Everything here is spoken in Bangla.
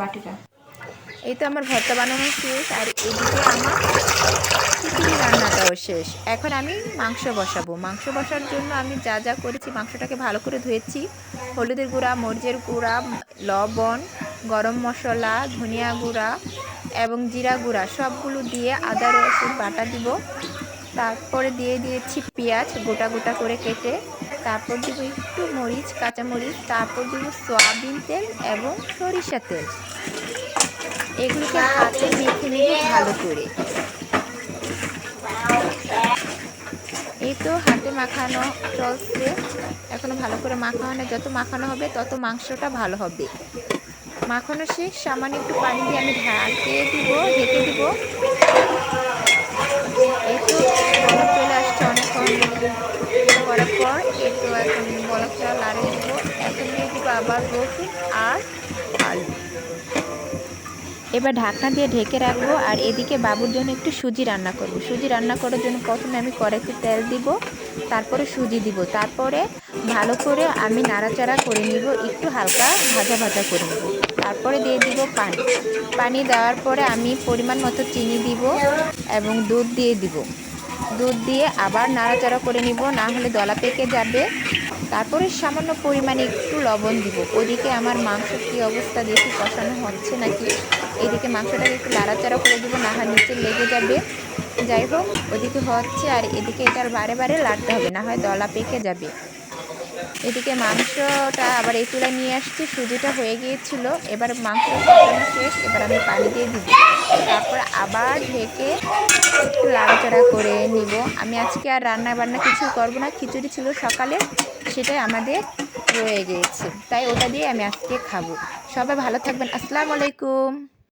বাটিটা। এই তো আমার ভর্তা বানানো শেষ, আর এদিকে আমার খিচুড়ি রান্নাটাও শেষ। এখন আমি মাংস বসাবো। মাংস বসার জন্য আমি যা যা করেছি, মাংসটাকে ভালো করে ধুয়েছি। হলুদের গুঁড়া, মরিচের গুঁড়া, লবণ, গরম মশলা, ধনিয়া গুঁড়া এবং জিরা গুঁড়া সবগুলো দিয়ে আদা, রসুন বাটা দিব। তারপরে দিয়ে দিয়েছি পেঁয়াজ, গোটা গোটা করে কেটে তারপর দিব একটু মরিচ কাঁচা মরিচ তারপর দিব সয়াবিন তেল এবং সরিষা তেল। এগুলোকে হাতে মেখে নিয়ে ভালো করে। এই তো হাতে মাখানো চলছে। এখনও ভালো করে মাখানো হয় না যত মাখানো হবে, তত মাংসটা ভালো হবে। মাখানো শেষ। সামান্য একটু পানি দিয়ে আমি ঢাকে দিব, ঢেকে দিব এই তো বলক চলে আসছে অনেকক্ষণ করার তো এখন বলকটা লাড়ে দিব এখন দিয়ে দিব আবার রসুন আর আলু। এবার ঢাকনা দিয়ে ঢেকে রাখব আর এদিকে বাবুর জন্য একটু সুজি রান্না করব। সুজি রান্না করার জন্য প্রথমে আমি কড়াইতে তেল দিব, তারপরে সুজি দিব। তারপরে ভালো করে আমি নাড়াচাড়া করে নিব, একটু হালকা ভাজা ভাজা করে নেব। তারপরে দিয়ে দিব পানি। পানি দেওয়ার পরে আমি পরিমাণ মতো চিনি দিব এবং দুধ দিয়ে দিব। দুধ দিয়ে আবার নাড়াচাড়া করে নিব, না হলে দলা পেকে যাবে। তারপরে সামান্য পরিমাণে একটু লবণ দিব। ওদিকে আমার মাংস কি অবস্থা দেখি কষানো হচ্ছে নাকি? এদিকে মাংসটাকে একটু নাড়াচাড়া করে দিব, না হয় নিচে লেগে যাবে। যাই হোক ওদিকে হচ্ছে আর এদিকে এটার বারে বারে লাড়তে হবে, না হয় দলা পেকে যাবে। এদিকে মাংসটা আবার এই চুলায় নিয়ে আসছি। সুজিটা হয়ে গিয়েছিল। এবার মাংস শেষ। এবার আমি পানি দিয়ে দিব। তারপর আবার ঢেকে একটু লাড়াচাড়া করে নিব। আমি আজকে আর রান্না বান্না কিছু করব না। খিচুড়ি ছিল সকালে। সেটাই আমাদের রয়ে গিয়েছে। তাই ওটা দিয়ে আমি আজকে খাব। সবাই ভালো থাকবেন। আসসালামু আলাইকুম।